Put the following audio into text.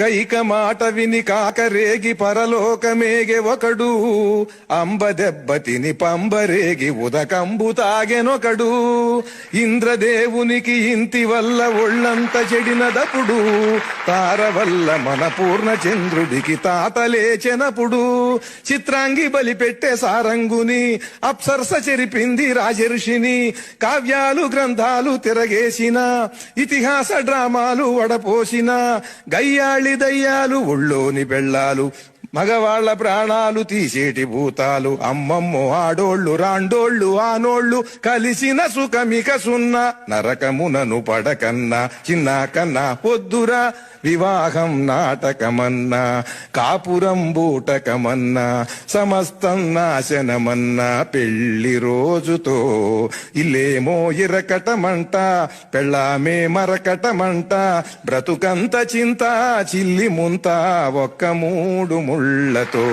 కైక మాట విని కాకరేగి పరలోకమేగె ఒకడు. అంబ దెబ్బ తిని పంబరేగి ఉదకంబు తాగెనొకడు. ఇంద్రదేవునికి ఇంటి వల్ల ఒళ్ళంత చెడినదపుడు తార వల్ల మన పూర్ణ చంద్రుడికి తాత లేచెనప్పుడు. చిత్రాంగి బలిపెట్టే సారంగుని అప్సర్స చెరిపింది రాజర్షిని. కావ్యాలు గ్రంథాలు తిరగేసిన ఇతిహాస డ్రామాలు వడపోసిన గయ్యాళి దయ్యాలు ఒళ్ళోని పెళ్ళాలు మగవాళ్ళ ప్రాణాలు తీసేటి భూతాలు అమ్మమ్మో ఆడోళ్ళు రాండోళ్ళు ఆనోళ్ళు కలిసిన సుఖమిక సున్న నరకమునను పడకన్నా చిన్న కన్నా పొద్దురా వివాహం నాటకమన్నా కాపురం బూటకమన్నా సమస్తం నాశనమన్నా పెళ్ళి రోజుతో ఇల్లేమో ఇరకటమంట పెళ్ళామే మరకటమంట బ్రతుకంత చింత చిల్లి ముంత ఒక్క మూడు ముళ్ళతో.